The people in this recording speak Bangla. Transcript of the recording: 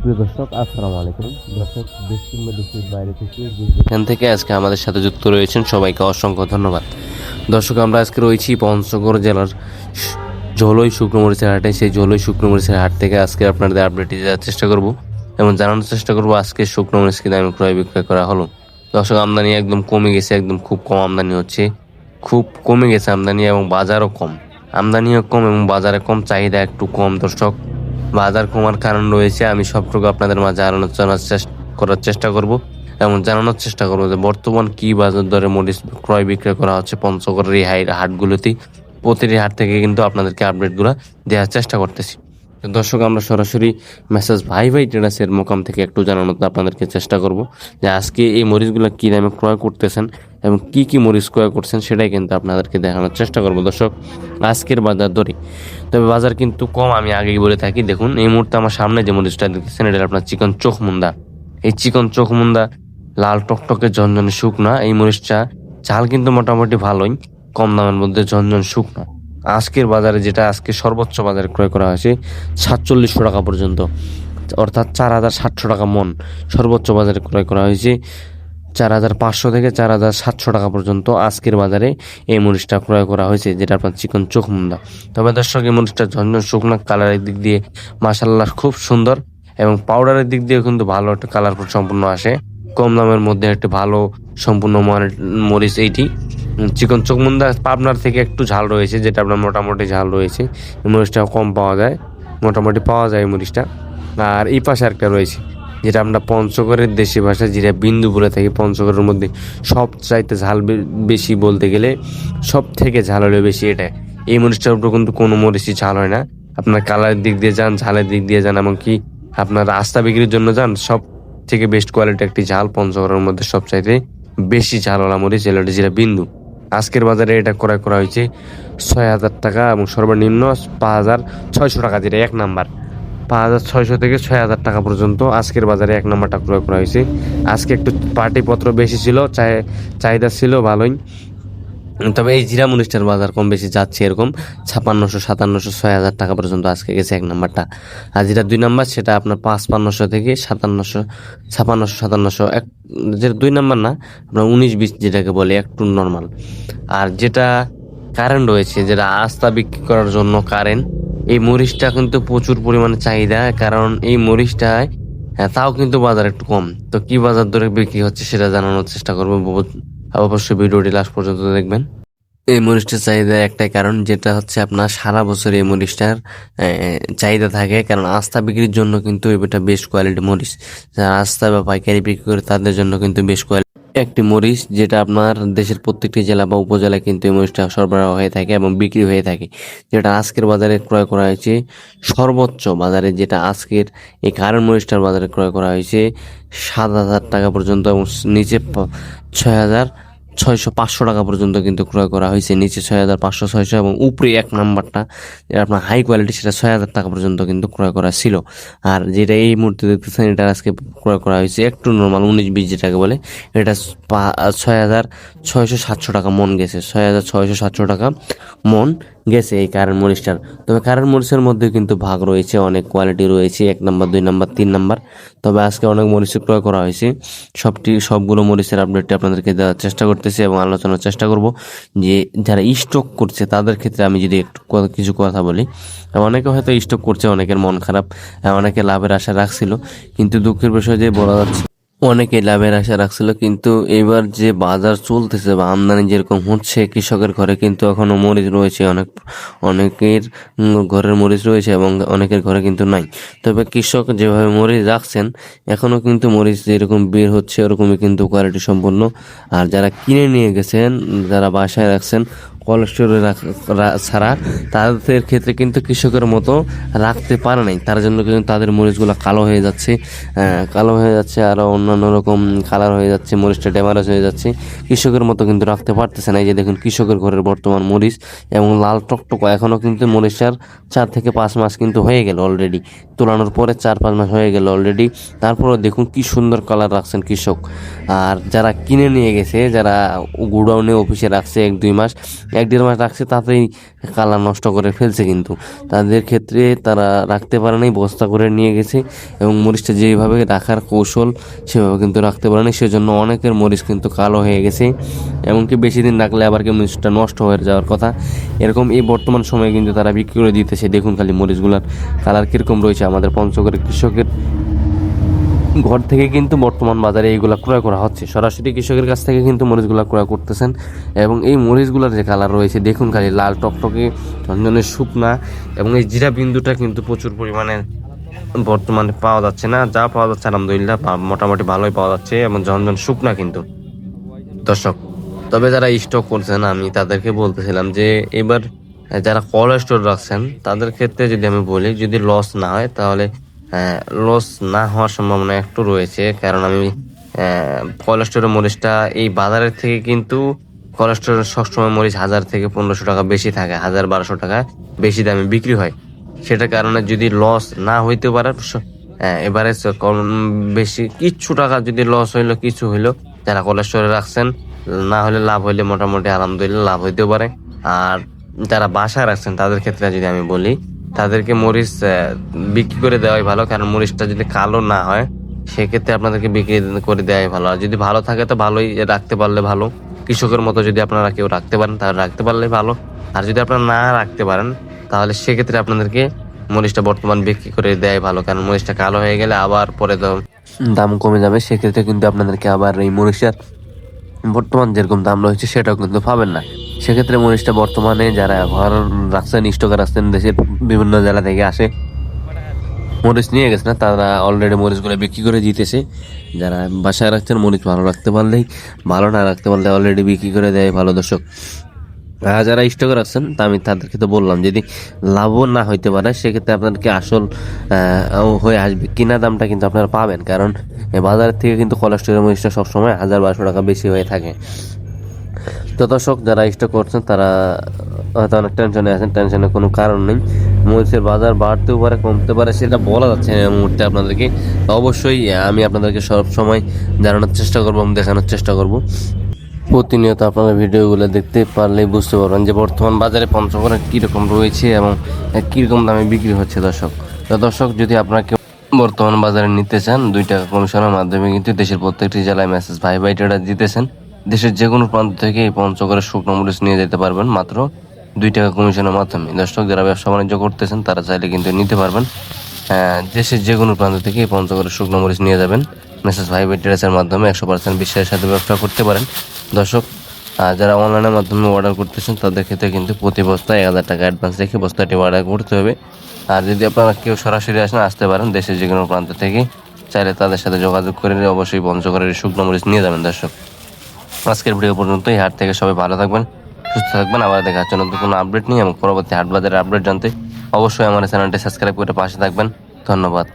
সুপ্রিয় দর্শক, আসসালামু আলাইকুম। দর্শক, দেশ কিংবা দেশের বাইরে থেকে এখান থেকে আজকে আমাদের সাথে যুক্ত রয়েছেন সবাইকে অসংখ্য ধন্যবাদ। দর্শক, আমরা আজকে রয়েছি পঞ্চগড় জেলার স- ঝোলই শুকনো মরিচের হাটে। সেই ঝোলই শুকনো মরিচের হাট থেকে আজকে আপনাদের আপডেট দেওয়ার চেষ্টা করব এবং জানানোর চেষ্টা করব আজকে শুকনো মরিচ দামে ক্রয় বিক্রয় করা হলো। দর্শক, আমদানি একদম কমে গেছে, একদম খুব কম আমদানি হচ্ছে। খুব কমে গেছে আমদানি এবং বাজারও কম। আমদানিও কম এবং বাজারে কম, চাহিদা একটু কম, দর্শক। বাজার কমার কারণ রয়েছে, আমি সবটুকু আপনাদের মাঝে আলোচনার চেষ্টা করার চেষ্টা করব। এবং জানানোর চেষ্টা করব যে বর্তমান কি বাজার দরে মরিচ ক্রয় বিক্রয় করা হচ্ছে পঞ্চগড়ের এই হাই হাটগুলোতেই। প্রতিটি হাট থেকে কিন্তু আপনাদেরকে আপডেটগুলো দেওয়ার চেষ্টা করতেছি। দর্শক, আমরা সরাসরি মেসেজ ভাই ভাই ট্রেডার্সের মোকাম থেকে একটু জানানোর আপনাদেরকে চেষ্টা করব যে আজকে এই মরিচগুলো কী দামে ক্রয় করতেছেন এবং কি কি মরিচ ক্রয় করছেন সেটাই কিন্তু আপনাদেরকে দেখানোর চেষ্টা করব। দর্শক, আজকের বাজার দরে। তবে বাজার কিন্তু কম, আমি আগেই বলে থাকি। দেখুন, এই মুহূর্তে আমার সামনে যে মরিচটা দেখতেছেন, এটা আপনার চিকন চোখ মুন্দা। এই চিকন চোখ মুন্দা লাল টকটকে ঝনঝনে শুকনা। এই মরিচটা চাল কিন্তু মোটামুটি ভালোই, কম দামের মধ্যে ঝনঝন শুকনা। আজকের বাজারে যেটা, আজকে সর্বোচ্চ বাজারে ক্রয় করা হয়েছে সাতচল্লিশশো টাকা পর্যন্ত। অর্থাৎ চার হাজার সাতশো টাকা মন সর্বোচ্চ বাজারে ক্রয় করা হয়েছে। চার হাজার পাঁচশো থেকে চার হাজার সাতশো টাকা পর্যন্ত আজকের বাজারে এই মরিচটা ক্রয় করা হয়েছে যেটা আপনার চিকন চোখ মুন্দা। তবে দর্শক, এই মরিচটা ঝনঝন শুকনা, কালারের দিক দিয়ে মাসাল্লাহ খুব সুন্দর এবং পাউডারের দিক দিয়ে কিন্তু ভালো একটা কালার সম্পূর্ণ আসে। কম দামের মধ্যে একটি ভালো সম্পূর্ণ মরিচ এইটি। চিকন চোখমুন্দা পাবনার থেকে একটু ঝাল রয়েছে, যেটা আপনার মোটামুটি ঝাল রয়েছে। এই মরিচটা কম পাওয়া যায়, মোটামুটি পাওয়া যায় এই মরিচটা আর এই পাশে একটা রয়েছে। যেটা আমরা পঞ্চগড়ের দেশি ভাষা, যেটা বিন্দু বলে থাকি পঞ্চগড়ের মধ্যে সব চাইতে ঝাল বেশি বলতে গেলে সব থেকে ঝাল হলে বেশি এটা। এই মরিচটার উপর কিন্তু কোনো মরিচই ঝাল হয় না। আপনার কালারের দিক দিয়ে যান, ঝালের দিক দিয়ে যান, এমনকি আপনার রাস্তা বিক্রির জন্য যান সব থেকে বেস্ট কোয়ালিটি একটি ঝাল পঞ্চগড়ের মধ্যে সবচাইতে বেশি ঝালওয়ালা মরিচ এলাটি যেটা বিন্দু। আজকের বাজারে এটা ক্রয় করা হয়েছে ছয় হাজার টাকা এবং সর্বনিম্ন পাঁচ হাজার ছয়শো টাকা, যেটা এক নাম্বার। পাঁচ হাজার ছয়শো থেকে ছয় হাজার টাকা পর্যন্ত আজকের বাজারে এক নম্বরটা ক্রয় করা হয়েছে। আজকে একটু পার্টিপত্র বেশি ছিল চাহিদা ছিল ভালোই। তবে এই জিরা মরিচটার বাজার কম বেশি যাচ্ছে এরকম। ছাপান্নশো সাতান্নশো, ছয় হাজার টাকা পর্যন্ত আজকে গেছে এক নাম্বারটা। আর যেটা দুই নাম্বার, সেটা আপনার পাঁচ পান্নশো থেকে সাতান্নশো ছাপান্নশো সাতান্নশো, এক যেটা দুই নাম্বার না, আপনার উনিশ বিশ যেটাকে বলে একটু নর্মাল আর যেটা কারেন্ট রয়েছে, যেটা আস্তা বিক্রি করার জন্য কারেন্ট এই মরিচটা কিন্তু প্রচুর পরিমাণে চাহিদা কারণ এই মরিচটায় হ্যাঁ, তাও কিন্তু বাজার একটু কম। তো কি বাজার দরে বিক্রি হচ্ছে সেটা জানানোর চেষ্টা করব। অবশ্যই ভিডিওটি লাস্ট পর্যন্ত দেখবেন। এই মরিচটার চাহিদা একটাই কারণ যেটা হচ্ছে আপনার সারা বছর এই মরিচটার চাহিদা থাকে। কারণ আস্থা বিক্রির জন্য কিন্তু এটা বেশ কোয়ালিটি মরিচ। যারা আস্থা বা পাইকারি বিক্রি করে তাদের জন্য কিন্তু বেশ কোয়ালিটি একটি মরিচ যেটা আপনার দেশের প্রত্যেকটি জেলা বা উপজেলায় কিন্তু এই মরিচটা সরবরাহ হয়ে থাকে এবং বিক্রি হয়ে থাকে। যেটা আজকের বাজারে ক্রয় করা হয়েছে সর্বোচ্চ বাজারে যেটা আজকের এই কারণ মরিচটার বাজারে ক্রয় করা হয়েছে সাত হাজার টাকা পর্যন্ত এবং নিচে ছয় হাজার ছয়শো, পাঁচশো টাকা পর্যন্ত কিন্তু ক্রয় করা হয়েছে। নিচে ছয় হাজার পাঁচশো, ছয়শো এবং উপরে এক নাম্বারটা, যেটা আপনার হাই কোয়ালিটি সেটা ছয় হাজার টাকা পর্যন্ত কিন্তু ক্রয় করা ছিল। আর যেটা এই মুহূর্তে দেখতেছেন এটা আজকে ক্রয় করা হয়েছে একটু নর্মাল উনিশ বিশ যেটাকে বলে, এটা ছয় হাজার ছয়শো সাতশো টাকা মন গেছে। ছয় হাজার ছয়শো সাতশো টাকা মন গেছে এই কারেন্ট মরিচটার। তবে কারেন্ট মরিচের মধ্যে কিন্তু ভাগ রয়েছে, অনেক কোয়ালিটি রয়েছে, এক নাম্বার, দুই নাম্বার, তিন নাম্বার। তবে আজকে অনেক মরিচ ক্রয় করা হয়েছে। সবটি, সবগুলো মরিচের আপডেটটি আপনাদেরকে দেওয়ার চেষ্টা করতেছি এবং আলোচনার চেষ্টা করব যে যারা স্টক করছে, তাদের ক্ষেত্রে আমি যদি একটু কিছু কথা বলি। অনেকে হয়তো স্টক করছে, অনেকের মন খারাপ, অনেকে লাভের আশা রাখছিল, কিন্তু দুঃখের বিষয় যে বলা যাচ্ছে অনেকে লাভের আশা রাখছিল, কিন্তু এবার যে বাজার চলতেছে বা আমদানি যেরকম হচ্ছে, কৃষকের ঘরে কিন্তু এখনও মরিচ রয়েছে, অনেক, অনেকের ঘরের মরিচ রয়েছে এবং অনেকের ঘরে কিন্তু নাই। তবে কৃষক যেভাবে মরিচ রাখছেন, এখনও কিন্তু মরিচ যেরকম বের হচ্ছে, ওরকমই কিন্তু কোয়ালিটি সম্পন্ন। আর যারা কিনে নিয়ে গেছেন, যারা বাসায় রাখছেন কোলেস্টোরে ছাড়া তাদের ক্ষেত্রে কিন্তু কৃষকের মতো রাখতে পারে নাই। তার জন্য কিন্তু তাদের মরিচগুলো কালো হয়ে যাচ্ছে কালো হয়ে যাচ্ছে আরও অন্যান্য রকম কালার হয়ে যাচ্ছে, মরিচটা ড্যামারেজ হয়ে যাচ্ছে। কৃষকের মতো কিন্তু রাখতে পারতেছে না। এই যে দেখুন, কৃষকের ঘরের বর্তমান মরিচ এবং লাল টকটক এখনও কিন্তু মরিচার চার থেকে পাঁচ মাস কিন্তু হয়ে গেল অলরেডি তোলানোর পরে চার পাঁচ মাস হয়ে গেল অলরেডি তারপরেও দেখুন কি সুন্দর কালার রাখছেন কৃষক। আর যারা কিনে নিয়ে গেছে, যারা গুডাউনে অফিসে রাখছে এক দুই মাস এক দেড় মাস রাখছে, তাতেই কালার নষ্ট করে ফেলছে কিন্তু। তাদের ক্ষেত্রে তারা রাখতে পারে নাই, বস্তা করে নিয়ে গেছে এবং মরিচটা যেভাবে রাখার কৌশল সেভাবে কিন্তু রাখতে পারে নাই। সেজন্য অনেকের মরিচ কিন্তু কালো হয়ে গেছে এমনকি বেশি দিন রাখলে আবার কি মরিচটা নষ্ট হয়ে যাওয়ার কথা। এরকম এই বর্তমান সময়ে কিন্তু তারা বিক্রি করে দিতেছে। দেখুন খালি মরিচগুলার কালার কীরকম রয়েছে আমাদের পঞ্চগড়ের কৃষকের ঘর থেকে কিন্তু বর্তমান বাজারে এইগুলা ক্রয় করা হচ্ছে। সরাসরি কৃষকের কাছ থেকে কিন্তু মরিচগুলা ক্রয় করতেছেন এবং এই মরিচগুলার যে কালার রয়েছে, দেখুন খালি লাল টকটকে ঝনঝনের শুকনা এবং এই জিরা বিন্দুটা কিন্তু প্রচুর পরিমাণে বর্তমানে পাওয়া যাচ্ছে না। যা পাওয়া যাচ্ছে আলহামদুলিল্লাহ মোটামুটি ভালোই পাওয়া যাচ্ছে এবং ঝনঝন শুকনা কিন্তু। দর্শক, তবে যারা স্টক করছেন, আমি তাদেরকে বলতেছিলাম যে এবার যারা কোল্ড স্টোর রাখছেন, তাদের ক্ষেত্রে যদি আমি বলি, যদি লস না হয়, তাহলে লস না হওয়ার সম্ভাবনা একটু রয়েছে, কারণ আমি কোল্ড মরিচটা এই বাজারের থেকে কিন্তু কোল্ড সবসময় মরিচ হাজার থেকে পনেরোশো টাকা বেশি থাকে, হাজার বারোশো টাকা বেশি দামে বিক্রি হয়। সেটার কারণে যদি লস না হইতে পারে এবারে কম বেশি কিছু টাকা যদি লস হইল, কিছু হইল, যারা কোলেস্টোরে রাখছেন, না হলে লাভ হইলে মোটামুটি আলহামদুলিল্লাহ লাভ হইতে পারে। আর যারা বাসায় রাখছেন, তাদের ক্ষেত্রে যদি আমি বলি তাদেরকে মরিচ বিক্রি করে দেওয়াই ভালো, কারণ মরিচটা যদি কালো না হয়, সেক্ষেত্রে আপনাদেরকে বিক্রি করে দেওয়াই ভালো। আর যদি ভালো থাকে তো ভালোই রাখতে পারলে ভালো। কৃষকের মতো যদি আপনারা কেউ রাখতে পারেন, তাহলে রাখতে পারলে ভালো। আর যদি আপনারা না রাখতে পারেন, তাহলে সেক্ষেত্রে আপনাদেরকে মরিচটা বর্তমান বিক্রি করে দেয় ভালো, কারণ মরিচটা কালো হয়ে গেলে আবার পরে দাম কমে যাবে। সেক্ষেত্রে কিন্তু আপনাদেরকে আবার এই মরিচটার বর্তমান যেরকম দাম রয়েছে, সেটাও কিন্তু পাবেন না। সেক্ষেত্রে মরিচটা বর্তমানে যারা ঘর রাখছেন স্টকে রাখছেন, দেশের বিভিন্ন জেলা থেকে আসে মরিচ নিয়ে গেছে না, তারা অলরেডি মরিচগুলো বিক্রি করে দিতেছে। যারা বাসায় রাখছেন মরিচ ভালো রাখতে পারলেই, ভালো না রাখতে পারলে অলরেডি বিক্রি করে দেয়, ভালো দর্শক। যারা স্টকে রাখছেন, তা আমি তাদেরকে তো বললাম, যদি লাভও না হইতে পারে, সেক্ষেত্রে আপনাদেরকে আসল হয়ে আসবে। কিনা দামটা কিন্তু আপনারা পাবেন, কারণ এই বাজার থেকে কিন্তু কোলেস্টোরের মরিচটা সবসময় হাজার বারোশো টাকা বেশি হয়ে থাকে। তো দর্শক যারা স্টক করছেন, তারা হয়তো অনেক টেনশনে আছেন টেনশনের কোনো কারণ নেই। মরিচের বাজার বাড়তেও পারে কমতে পারে, সেটা বলা যাচ্ছে না মুহূর্তে আপনাদেরকে। অবশ্যই আমি আপনাদেরকে সব সময় জানানোর চেষ্টা করব এবং দেখানোর চেষ্টা করব। প্রতিনিয়ত আপনারা ভিডিওগুলো দেখতে পারলেই বুঝতে পারবেন যে বর্তমান বাজারে পঞ্চগড়ে কীরকম রয়েছে এবং কীরকম দামে বিক্রি হচ্ছে দর্শক। তো দর্শক, যদি আপনারা কেউ বর্তমান বাজারে নিতে চান, দুই টাকা কমিশনের মাধ্যমে কিন্তু দেশের প্রত্যেকটি জেলায় মেসেজ ভাই ভাই দিতেছেন। দেশের যে কোনো প্রান্ত থেকে এই পঞ্চগড়ের শুকনো মরিচ নিয়ে যেতে পারবেন, মাত্র দুই টাকা কমিশনের মাধ্যমে। দর্শক, যারা ব্যবসা বাণিজ্য করতেছেন, তারা চাইলে কিন্তু নিতে পারবেন। দেশের যে কোনো প্রান্ত থেকে এই পঞ্চগড়ের শুকনো মরিচ নিয়ে যাবেন। মেসেজ ভাই ভাই ট্রেডার্সের মাধ্যমে একশো পার্সেন্ট বিশ্বাসের সাথে ব্যবসা করতে পারেন। দর্শক যারা অনলাইনের মাধ্যমে অর্ডার করতেছেন, তাদের ক্ষেত্রে কিন্তু প্রতি বস্তায় এক হাজার টাকা অ্যাডভান্স রেখে বস্তাটি অর্ডার করতে হবে। আর যদি আপনারা কেউ সরাসরি আসেন আসতে পারেন দেশের যে কোনো প্রান্ত থেকে, চাইলে তাদের সাথে যোগাযোগ করে অবশ্যই পঞ্চগড়ের শুকনো মরিচ নিয়ে যাবেন দর্শক। আজকের ভিডিও পর্যন্ত এই হাট থেকে সবাই ভালো থাকবেন, সুস্থ থাকবেন। আবার দেখা হচ্ছে নতুন কোনো আপডেট নিয়ে এবং পরবর্তী হাট বাজারের আপডেট জানতে অবশ্যই আমার চ্যানেলটি সাবস্ক্রাইব করে পাশে থাকবেন। ধন্যবাদ।